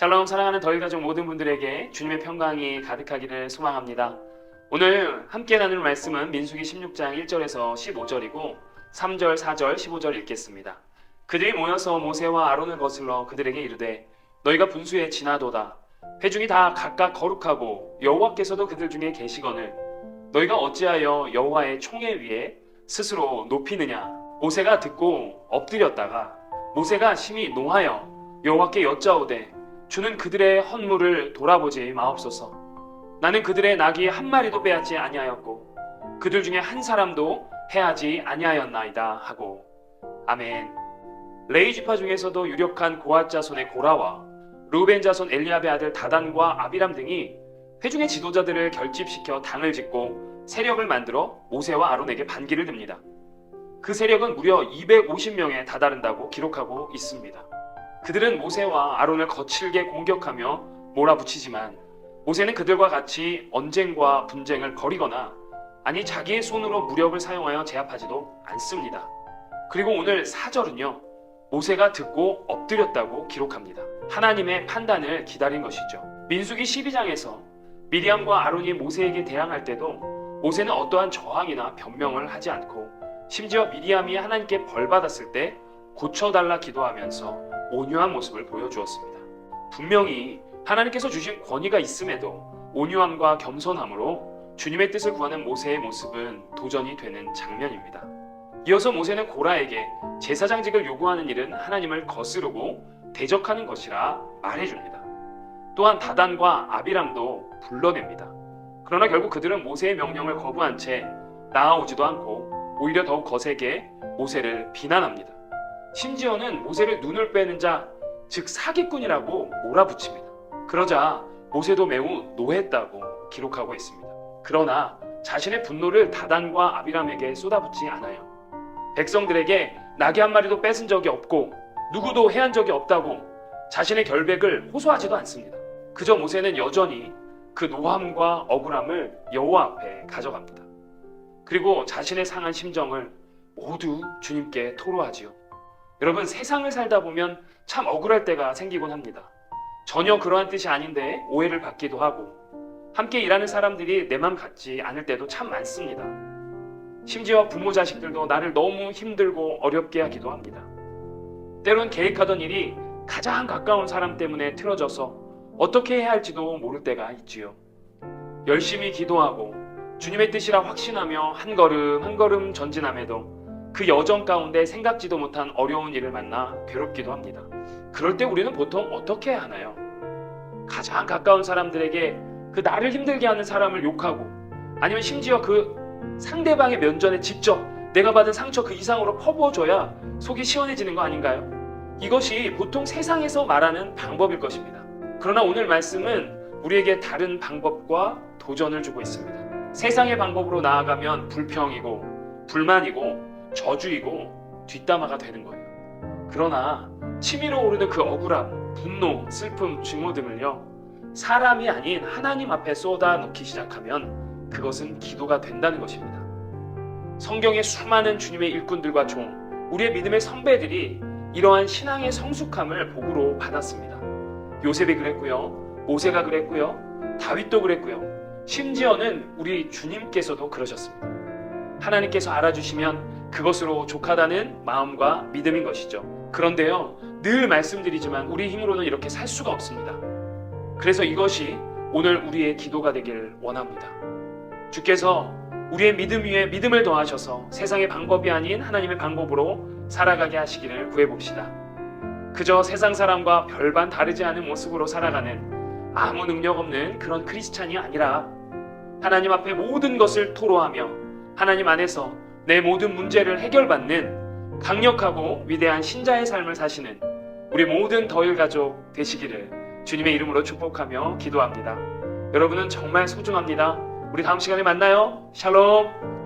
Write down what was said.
샬롬 사랑하는 더일 가족 모든 분들에게 주님의 평강이 가득하기를 소망합니다. 오늘 함께 나눌 말씀은 민수기 16장 1절에서 15절이고 3절, 4절, 15절 읽겠습니다. 그들이 모여서 모세와 아론을 거슬러 그들에게 이르되 너희가 분수에 지나도다 회중이 다 각각 거룩하고 여호와께서도 그들 중에 계시거늘 너희가 어찌하여 여호와의 총회 위에 스스로 높이느냐 모세가 듣고 엎드렸다가 모세가 심히 노하여 여호와께 여짜오되 주는 그들의 헌물을 돌아보지 마옵소서 나는 그들의 낙이 한 마리도 빼앗지 아니하였고 그들 중에 한 사람도 해하지 아니하였나이다 하고 아멘 레이 지파 중에서도 유력한 고앗 자손의 고라와 루벤 자손 엘리압의 아들 다단과 아비람 등이 회중의 지도자들을 결집시켜 당을 짓고 세력을 만들어 모세와 아론에게 반기를 듭니다. 그 세력은 무려 250명에 다다른다고 기록하고 있습니다. 그들은 모세와 아론을 거칠게 공격하며 몰아붙이지만 모세는 그들과 같이 언쟁과 분쟁을 벌이거나 아니 자기의 손으로 무력을 사용하여 제압하지도 않습니다. 그리고 오늘 4절은요. 모세가 듣고 엎드렸다고 기록합니다. 하나님의 판단을 기다린 것이죠. 민수기 12장에서 미리암과 아론이 모세에게 대항할 때도 모세는 어떠한 저항이나 변명을 하지 않고 심지어 미리암이 하나님께 벌 받았을 때 고쳐달라 기도하면서 온유한 모습을 보여주었습니다. 분명히 하나님께서 주신 권위가 있음에도 온유함과 겸손함으로 주님의 뜻을 구하는 모세의 모습은 도전이 되는 장면입니다. 이어서 모세는 고라에게 제사장직을 요구하는 일은 하나님을 거스르고 대적하는 것이라 말해줍니다. 또한 다단과 아비람도 불러냅니다. 그러나 결국 그들은 모세의 명령을 거부한 채 나아오지도 않고 오히려 더욱 거세게 모세를 비난합니다. 심지어는 모세를 눈을 빼는 자, 즉 사기꾼이라고 몰아붙입니다. 그러자 모세도 매우 노했다고 기록하고 있습니다. 그러나 자신의 분노를 다단과 아비람에게 쏟아붓지 않아요. 백성들에게 나귀 한 마리도 뺏은 적이 없고 누구도 해한 적이 없다고 자신의 결백을 호소하지도 않습니다. 그저 모세는 여전히 그 노함과 억울함을 여호와 앞에 가져갑니다. 그리고 자신의 상한 심정을 모두 주님께 토로하지요. 여러분 세상을 살다 보면 참 억울할 때가 생기곤 합니다. 전혀 그러한 뜻이 아닌데 오해를 받기도 하고 함께 일하는 사람들이 내 맘 같지 않을 때도 참 많습니다. 심지어 부모 자식들도 나를 너무 힘들고 어렵게 하기도 합니다. 때론 계획하던 일이 가장 가까운 사람 때문에 틀어져서 어떻게 해야 할지도 모를 때가 있지요. 열심히 기도하고 주님의 뜻이라 확신하며 한 걸음 한 걸음 전진함에도 그 여정 가운데 생각지도 못한 어려운 일을 만나 괴롭기도 합니다. 그럴 때 우리는 보통 어떻게 하나요? 가장 가까운 사람들에게 그 나를 힘들게 하는 사람을 욕하고 아니면 심지어 그 상대방의 면전에 직접 내가 받은 상처 그 이상으로 퍼부어줘야 속이 시원해지는 거 아닌가요? 이것이 보통 세상에서 말하는 방법일 것입니다. 그러나 오늘 말씀은 우리에게 다른 방법과 도전을 주고 있습니다. 세상의 방법으로 나아가면 불평이고 불만이고 저주이고 뒷담화가 되는 거예요. 그러나 치밀어 오르는 그 억울함, 분노, 슬픔, 증오 등을요 사람이 아닌 하나님 앞에 쏟아 놓기 시작하면 그것은 기도가 된다는 것입니다. 성경의 수많은 주님의 일꾼들과 종, 우리의 믿음의 선배들이 이러한 신앙의 성숙함을 복으로 받았습니다. 요셉이 그랬고요, 모세가 그랬고요, 다윗도 그랬고요, 심지어는 우리 주님께서도 그러셨습니다. 하나님께서 알아주시면 그것으로 족하다는 마음과 믿음인 것이죠. 그런데요, 늘 말씀드리지만 우리 힘으로는 이렇게 살 수가 없습니다. 그래서 이것이 오늘 우리의 기도가 되길 원합니다. 주께서 우리의 믿음 위에 믿음을 더하셔서 세상의 방법이 아닌 하나님의 방법으로 살아가게 하시기를 구해봅시다. 그저 세상 사람과 별반 다르지 않은 모습으로 살아가는 아무 능력 없는 그런 크리스찬이 아니라 하나님 앞에 모든 것을 토로하며 하나님 안에서 내 모든 문제를 해결받는 강력하고 위대한 신자의 삶을 사시는 우리 모든 더일 가족 되시기를 주님의 이름으로 축복하며 기도합니다. 여러분은 정말 소중합니다. 우리 다음 시간에 만나요. 샬롬.